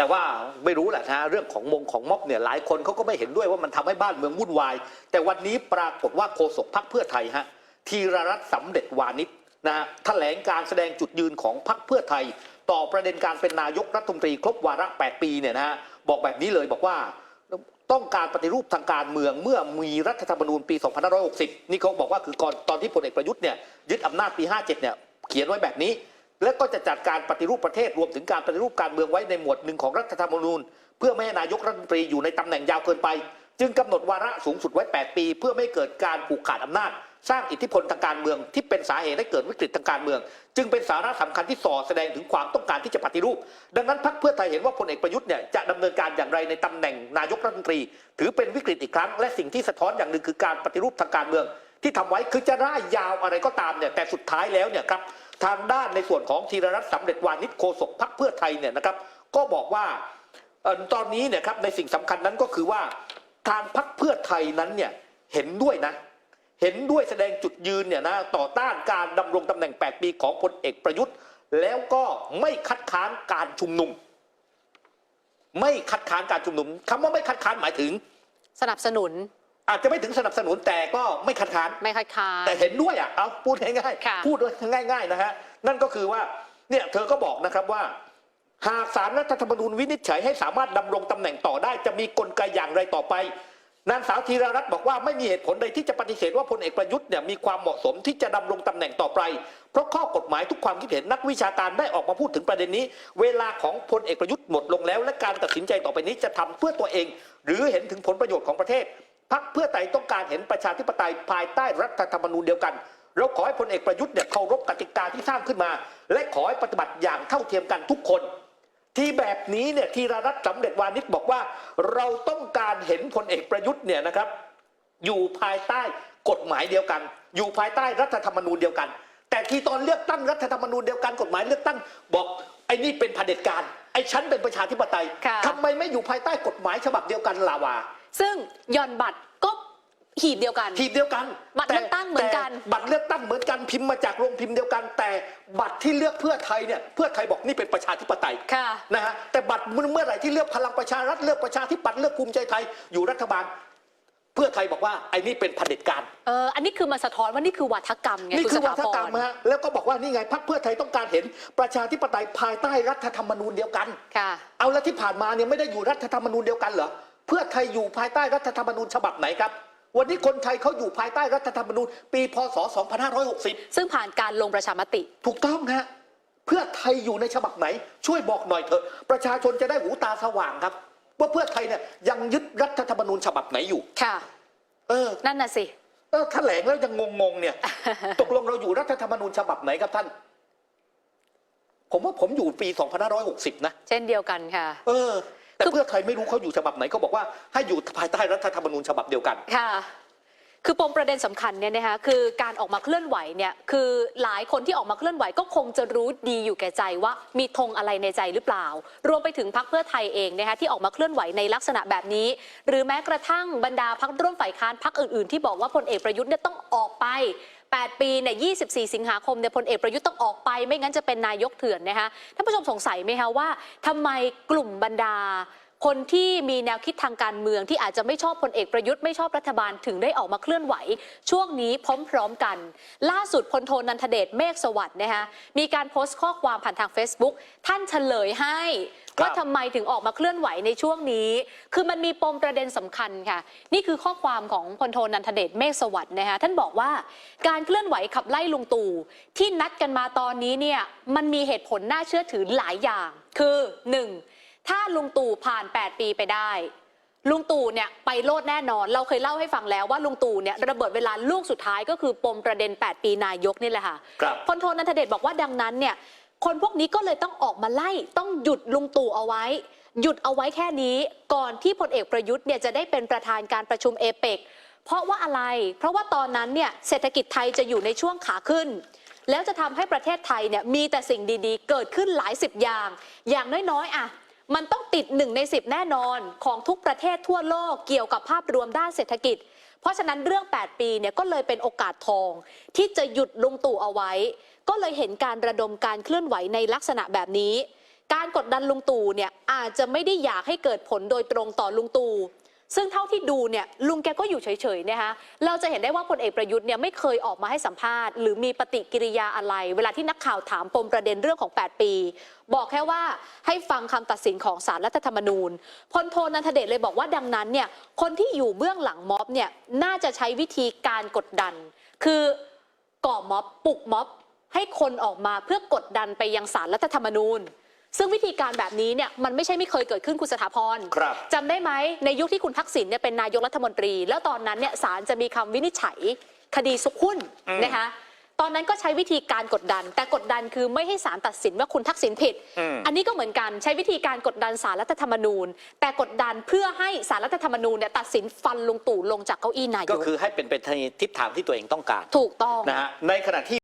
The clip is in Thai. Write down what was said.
แต่ว่าไม่รู้แหละนะเรื่องของมงของม็อบเนี่ยหลายคนเขาก็ไม่เห็นด้วยว่ามันทำให้บ้านเมืองวุ่นวาย แต่วันนี้ปรากฏว่าโฆษกพรรคเพื่อไทยฮะธีรรัตน์สำเร็จวานิชนะฮะแถลงการแสดงจุดยืนของพรรคเพื่อไทย ต่อประเด็นการเป็นนายกรัฐมนตรีครบวาระ 8 ปีเนี่ยนะฮะบอกแบบนี้เลยบอกว่าต้องการปฏิรูปทางการเมืองเมื่อมีรัฐธรรมนูญปี 2560 นี่เขาบอกว่าคือก่อนตอนที่พลเอกประยุทธ์เนี่ยยึดอำนาจปี 57 เนี่ยเขียนไว้แบบนี้ แล้วก็จะจัดการปฏิรูปประเทศรวมถึงการปฏิรูปการเมืองไว้ในหมวดหนึ่งของรัฐธรรมนูญ เพื่อไม่ให้นายกรัฐมนตรีอยู่ในตำแหน่งยาวเกินไป จึงกำหนดวาระสูงสุดไว้ 8 ปี เพื่อไม่เกิดการผูกขาดอำนาจ สร้างอิทธิพลทางการเมืองที่เป็นสาเหตุให้เกิดวิกฤตทางการเมือง จึงเป็นสาระสำคัญที่ส่อแสดงถึงความต้องการที่จะปฏิรูป ดังนั้นพรรคเพื่อไทยเห็นว่าพลเอกประยุทธ์เนี่ยจะดำเนินการอย่างไรในตำแหน่งนายกรัฐมนตรี ถือเป็นวิกฤตอีกครั้งและสิ่งที่สะท้อนอย่างหนึ่งคือการปฏิรูปทางการเมือง ที่ทำไว้คือจะร่ายยาวอะไรก็ตามเนี่ยแต่สุดท้ายแล้วเนี่ยครับ ทางด้านในส่วนของธีรรัตน์สำเร็จวานิชโฆษกพรรคเพื่อไทยเนี่ยนะครับ ก็บอกว่าตอนนี้เนี่ยครับในสิ่งสำคัญนั้นก็คือว่าทางพรรคเพื่อไทยนั้นเนี่ยเห็นด้วยนะ เห็นด้วยแสดงจุดยืนเนี่ยนะต่อต้านการดำรงตำแหน่ง 8 ปีของพลเอกประยุทธ์ แล้วก็ไม่คัดค้านการชุมนุม ไม่คัดค้านการชุมนุมคำว่าไม่คัดค้านหมายถึง สนับสนุน อาจจะไม่ถึงสนับสนุนแต่ก็ไม่คัดค้าน ไม่คัดค้าน แต่เห็นด้วยอะเอาพูดง่ายค่ะ ๆ พูดง่าย ๆ นะฮะ นั่นก็คือว่าเนี่ยเธอก็บอกนะครับว่า หากสารรัฐธรรมนูญวินิจฉัยให้สามารถดำรงตำแหน่งต่อได้ จะมีกลไกอย่างไรต่อไป นางสาวธีรรัตน์บอกว่าไม่มีเหตุผลใดที่จะปฏิเสธว่าพลเอกประยุทธ์เนี่ยมีความเหมาะสมที่จะดำรงตำแหน่งต่อไป เพราะข้อกฎหมายทุกความคิดเห็นนักวิชาการได้ออกมาพูดถึงประเด็นนี้ เวลาของพลเอกประยุทธ์หมดลงแล้ว และการตัดสินใจต่อไปนี้จะทำเพื่อตัวเอง หรือเห็นถึงผลประโยชน์ของประเทศ พักเพื่อไทยต้องการเห็นประชาธิปไตยภายใต้รัฐธรรมนูญเดียวกัน เราขอให้พลเอกประยุทธ์เนี่ยเคารพกติกาที่สร้างขึ้นมา และขอให้ปฏิบัติอย่างเท่าเทียมกันทุกคน ที่แบบนี้เนี่ยธีรรัตน์สำเร็จวานิชบอกว่า เราต้องการเห็นพลเอกประยุทธ์เนี่ยนะครับ อยู่ภายใต้กฎหมายเดียวกัน อยู่ภายใต้รัฐธรรมนูญเดียวกัน แต่ที่ตอนเลือกตั้งรัฐธรรมนูญเดียวกันกฎหมายเลือกตั้งบอกไอ้นี่เป็นเผด็จการไอ้ฉันเป็นประชาธิปไตยค่ะทำไมไม่อยู่ภายใต้กฎหมายฉบับเดียวกันลาวา ซึ่งหย่อนบัตรก็หีบเดียวกัน ทีมเดียวกันบัตรเลือกตั้งเหมือนกัน แต่บัตรเลือกตั้งเหมือนกันพิมพ์มาจากโรงพิมพ์เดียวกัน แต่บัตรที่เลือกเพื่อไทยเนี่ยเพื่อไทยบอกนี่เป็นประชาธิปไตยค่ะ นะฮะแต่บัตรเมื่อไหร่ที่เลือกพลังประชารัฐเลือกประชาธิปัตย์เลือกภูมิใจไทยอยู่รัฐบาล เพื่อไทยบอกว่าไอ้นี่เป็นเผด็จการ เอออันนี้คือมันสะท้อนว่านี่คือวัฒกรรมไงนี่คุณคืสอวัถาฒพกรรรมฮะแล้วก็บอกว่านี่ไงพรรคเพื่อไทยต้องการเห็นประชาธิปไตยภายใต้รัฐธรรมนูญเดียวกัน ค่ะ เอาแล้วที่ผ่านมาเนี่ยไม่ได้อยู่รัฐธรรมนูญเดียวกันเหรอ เพื่อไทยอยู่ภายใต้รัฐธรรมนูญฉบับไหนครับ วันนี้คนไทยเขาอยู่ภายใต้รัฐธรรมนูญปีพศ 2560 ซึ่งผ่านการลงประชามติ ถูกต้องฮะเพื่อไทยอยู่ในฉบับไหน ช่วยบอกหน่อยเถอะประชาชนจะได้หูตาสว่างครับ ว่าเพื่อไทยเนี่ยยังยึดรัฐธรรมนูญฉบับไหนอยู่ค่ะ เออ นั่นน่ะสิเออแถลงแล้วยังงงๆเนี่ย ตกลงเราอยู่รัฐธรรมนูญฉบับไหนครับท่าน ผมว่าผมอยู่ปี 2560 นะ เช่นเดียวกันค่ะ เออ แต่คือเพื่อไทยไม่รู้เขาอยู่ฉบับไหนเขาบอกว่าให้อยู่ภายใต้รัฐธรรมนูญฉบับเดียวกัน ค่ะ คือปมประเด็นสำคัญเนี่ยนะคะคือการออกมาเคลื่อนไหวเนี่ยคือหลายคนที่ออกมาเคลื่อนไหวก็คงจะรู้ดีอยู่แก่ใจว่ามีธงอะไรในใจหรือเปล่า รวมไปถึงพักเพื่อไทยเองนะคะที่ออกมาเคลื่อนไหวในลักษณะแบบนี้ หรือแม้กระทั่งบรรดาพักร่วมฝ่ายค้านพักอื่นๆ ที่บอกว่าพลเอกประยุทธ์เนี่ยต้องออกไป 8 ปีเนี่ย24 สิงหาคมเนี่ยพลเอกประยุทธ์ต้องออกไป ไม่งั้นจะเป็นนายกเถื่อนนะคะท่านผู้ชมสงสัยไหมคะว่าทำไมกลุ่มบรรดา คนที่มีแนวคิดทางการเมืองที่อาจจะไม่ชอบพลเอกประยุทธ์ไม่ชอบรัฐบาลถึงได้ออกมาเคลื่อนไหว ช่วงนี้พร้อมๆกัน ล่าสุดพลโทนันทเดชเมฆสวัสดิ์นะคะมีการโพสต์ข้อความผ่านทาง Facebook ท่านเฉลยให้ครับว่าทำไมถึงออกมาเคลื่อนไหวในช่วงนี้ คือมันมีปมประเด็นสำคัญค่ะ นี่คือข้อความของพลโทนันทเดชเมฆสวัสดิ์นะคะท่านบอกว่าการเคลื่อนไหวขับไล่ลุงตู่ที่นัดกันมาตอนนี้เนี่ยมันมีเหตุผลน่าเชื่อถือหลายอย่าง คือหนึ่ง ถ้าลุงตู่ผ่าน 8 ปีไปได้ ลุงตู่เนี่ยไปโลดแน่นอน เราเคยเล่าให้ฟังแล้วว่าลุงตู่เนี่ยระเบิดเวลาลูกสุดท้ายก็คือปมประเด็น 8 ปีนายกนี่แหละค่ะครับพลโทนันทเดชบอกว่าดังนั้นเนี่ยคนพวกนี้ก็เลยต้องออกมาไล่ต้องหยุดลุงตู่เอาไว้ หยุดเอาไว้แค่นี้ก่อนที่พลเอกประยุทธ์เนี่ยจะได้เป็นประธานการประชุมเอเปกเพราะว่าอะไร เพราะว่าตอนนั้นเนี่ยเศรษฐกิจไทยจะอยู่ในช่วงขาขึ้น แล้วจะทำให้ประเทศไทยเนี่ยมีแต่สิ่งดีๆ เกิดขึ้นหลายสิบอย่าง อย่างน้อยๆอะ มันต้องติดหนึ่งในสิบแน่นอนของทุกประเทศทั่วโลกเกี่ยวกับภาพรวมด้านเศรษฐกิจ เพราะฉะนั้นเรื่อง 8 ปีเนี่ยก็เลยเป็นโอกาสทอง ที่จะหยุดลุงตู่เอาไว้ ก็เลยเห็นการระดมการเคลื่อนไหวในลักษณะแบบนี้ การกดดันลุงตู่เนี่ยอาจจะไม่ได้อยากให้เกิดผลโดยตรงต่อลุงตู่ ซึ่งเท่าที่ดูเนี่ยลุงแกก็อยู่เฉยๆนะคะเราจะเห็นได้ว่าพลเอกประยุทธ์เนี่ยไม่เคยออกมาให้สัมภาษณ์ หรือมีปฏิกิริยาอะไร เวลาที่นักข่าวถามปมประเด็นเรื่องของ 8 ปี บอกแค่ว่าให้ฟังคำตัดสินของศาลรัฐธรรมนูญพลโทนันทเดชเลยบอกว่าดังนั้นเนี่ยคนที่อยู่เบื้องหลังม็อบเนี่ยน่าจะใช้วิธีการกดดัน คือก่อม็อบปลุกม็อบให้คนออกมาเพื่อกดดันไปยังศาลรัฐธรรมนูญ ซึ่งวิธีการแบบนี้เนี่ยมันไม่ใช่ไม่เคยเกิดขึ้นคุณสถาพรครับจำได้ไหมในยุคที่คุณทักษิณเนี่ยเป็นนายกรัฐมนตรี แล้วตอนนั้นเนี่ยศาลจะมีคำวินิจฉัย คดีสุขหุ้นอืมนะคะตอนนั้นก็ใช้วิธีการกดดัน แต่กดดันคือไม่ให้ศาลตัดสินว่าคุณทักษิณผิด อืม อันนี้ก็เหมือนกันใช้วิธีการกดดันศาลรัฐธรรมนูญ แต่กดดันเพื่อให้ศาลรัฐธรรมนูญเนี่ยตัดสินฟันลุงตู่ลงจากเก้าอี้นายก็กคือให้เป็นไปในทิศทางที่ตัวเองต้องการถูกต้อง นะฮะในขณะที่